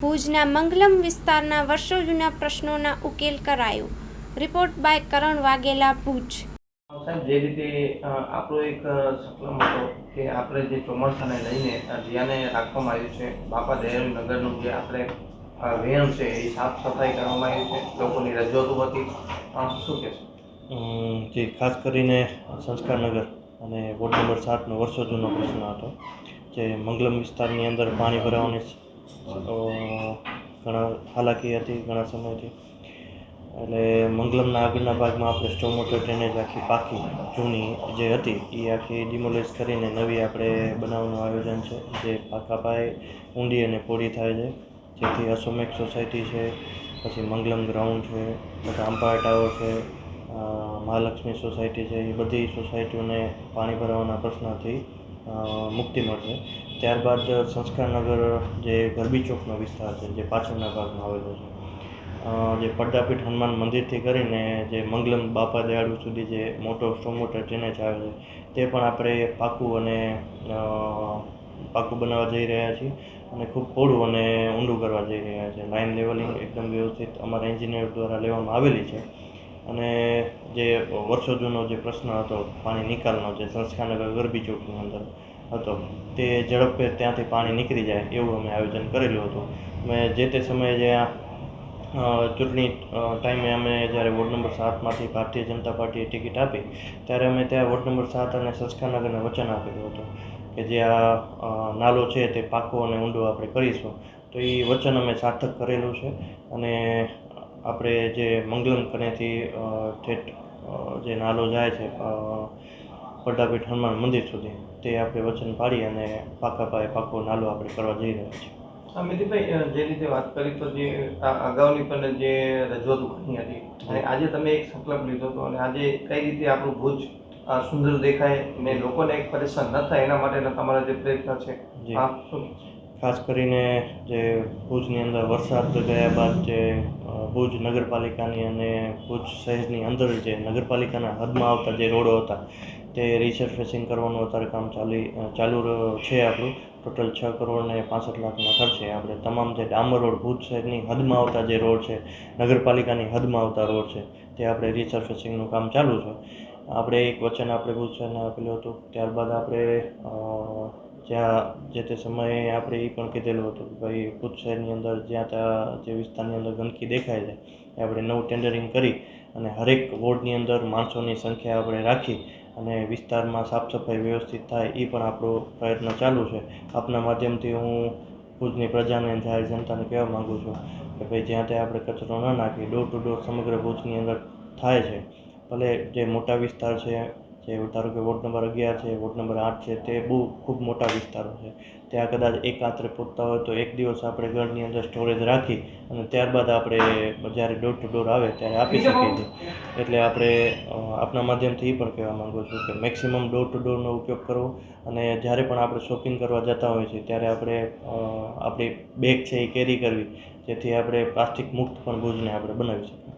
ભુજના મંગલમ વિસ્તારના વર્ષો જૂના પ્રશ્નોના ઉકેલ કરાયો. Report by Karan Vaghela Bhuj. સાહેબ જે રીતે આપણો એક અ, હતો કે આપણે જે ચોમાસાને લઈને ધ્યાને જ્યાંને રાખવામાં આવ્યું છે બાપા દયાળુ નગરનું જે આપણે વેણ છે એ સાફ સફાઈ કરવામાં આવી છે લોકોની રજૂઆતો હતી શું કહેશો જે ખાસ કરીને સંસ્કારનગર અને વોર્ડ નંબર સાતનો વર્ષો જૂનો પ્રશ્ન હતો જે મંગલમ વિસ્તારની અંદર પાણી ભરાવાની ઘણા, હાલાકી હતી ઘણા સમયથી. એટલે મંગલમના આગળના ભાગમાં આપણે સ્ટોમોટો ડ્રેનેજ આખી પાકી જૂની જે હતી એ આખી ડિમોલિશ કરીને નવી આપણે બનાવવાનું આયોજન છે, જે પાકા પાય ઊંડી અને પહોળી થાય છે. જેથી અસોમેક સોસાયટી છે, પછી મંગલમ ગ્રાઉન્ડ છે, પછી આંબા ટાવર છે મહાલક્ષ્મી સોસાયટી છે એ બધી સોસાયટીઓને પાણી ભરાવાના પ્રશ્નથી મુક્તિ મળશે. ત્યારબાદ સંસ્કારનગર જે ગરબી ચોકનો વિસ્તાર છે, જે પાછળના ભાગમાં આવેલો છે જે પડદાપીઠ હનુમાન મંદિરથી કરીને જે મંગલમ બાપા દયાળુ સુધી જે મોટો સ્ટોમોટર ડ્રેનેજ આવે છે, તે પણ આપણે પાકું અને પાકું બનાવવા જઈ રહ્યા છીએ અને ખૂબ પહોળું અને ઊંડું કરવા જઈ રહ્યા છે. લાઇન લેવલિંગ એકદમ વ્યવસ્થિત અમારા એન્જિનિયર દ્વારા લેવામાં આવેલી છે. અને જે વર્ષો જૂનો જે પ્રશ્ન હતો, પાણી નિકાલનો જે સંસ્કારનગર ગરબી ચોકની અંદર હતો, તે ઝડપે ત્યાંથી પાણી નીકળી જાય એવું અમે આયોજન કરેલું હતું. મેં જે તે સમયે જે આ ચૂંટણી ટાઈમે અમે જ્યારે વોર્ડ નંબર સાતમાંથી ભારતીય જનતા પાર્ટીએ ટિકિટ આપી, ત્યારે અમે ત્યાં વોર્ડ નંબર સાત અને સંસ્કારનગરને વચન આપેલું હતું કે જે આ નાલો છે તે પાકો અને ઊંડો આપણે કરીશું. તો એ વચન અમે સાર્થક કરેલું છે અને આપણે જે મંગલમ કનેથી ઠેઠ જે નાલો જાય છે પડદાપીઠ હનુમાન મંદિર સુધી તે આપણે વચન પાડી અને પાકા પાયે પાકો નાલો આપણે કરવા જઈ રહ્યા છીએ અમિતભાઈ અ, જે રીતે વાત કરી તો જે આ અગાઉની પણ જે રજૂઆતો ઘણી હતી અને આજે તમે એક સંકલ્પ લીધો હતો અને આજે કઈ રીતે આપણું ભુજ સુંદર દેખાય ને લોકોને એક પરેશાન ન થાય એના માટેના તમારા જે પ્રયત્ન છે જી. ખાસ કરીને જે ભુજની અંદર વરસાદ ગયા બાદ જે ભુજ નગરપાલિકાની અને ભુજ શહેરની અંદર જે નગરપાલિકાના હદમાં આવતા જે રોડો હતા, તે રિસર્ફેસિંગ કરવાનું અત્યારે કામ ચાલી ચાલુ છે આપણું. ટોટલ છ કરોડ ને પાસઠ લાખના ખર્ચે આપણે તમામ જે ડામર રોડ ભુજ શહેરની હદમાં આવતા જે રોડ છે, નગરપાલિકાની હદમાં આવતા રોડ છે, તે આપણે રિસર્ફેસિંગનું કામ ચાલુ છે. આપણે એક વચન આપણે ભુજ શહેરને આપેલું હતું, ત્યારબાદ આપણે જ્યાં, જે તે સમયે આપણે એ પણ કીધેલું હતું કે ભાઈ ભુજ શહેરની અંદર જ્યાં ત્યાં જે વિસ્તારની અંદર ગંદકી દેખાય છે, એ આપણે નવું ટેન્ડરિંગ કરી અને હરેક વોર્ડની અંદર માણસોની સંખ્યા આપણે રાખી અને વિસ્તારમાં સાફ સફાઈ વ્યવસ્થિત થાય એ પણ આપણો પ્રયત્ન ચાલુ છે. આપના માધ્યમથી હું ભુજની પ્રજાને જાહેર જનતાને કહેવા માગું છું કે ભાઈ જ્યાં ત્યાં આપણે કચરો ન નાખીએ ડોર ટુ ડોર સમગ્ર ભુજની અંદર થાય છે. ભલે જે મોટા વિસ્તાર છે જે ધારો કે વોર્ડ નંબર અગિયાર છે, વોર્ડ નંબર આઠ છે, તે બહુ ખૂબ મોટા વિસ્તારો છે. ત્યાં કદાચ એક રાત્રે પૂરતા હોય તો એક દિવસ આપણે ઘરની અંદર સ્ટોરેજ રાખી અને ત્યારબાદ આપણે જ્યારે ડોર ટુ ડોર આવે ત્યારે આપી શકીએ છીએ. એટલે આપણે આપણા માધ્યમથી એ પણ કહેવા માગું છું કે મેક્સિમમ ડોર ટુ ડોરનો ઉપયોગ કરવો અને જ્યારે પણ આપણે શોપિંગ કરવા જતા હોઈએ છીએ ત્યારે આપણે આપણી બેગ છે એ કેરી કરવી, જેથી આપણે પ્લાસ્ટિક મુક્ત પણ ભુજને આપણે બનાવી શકીએ.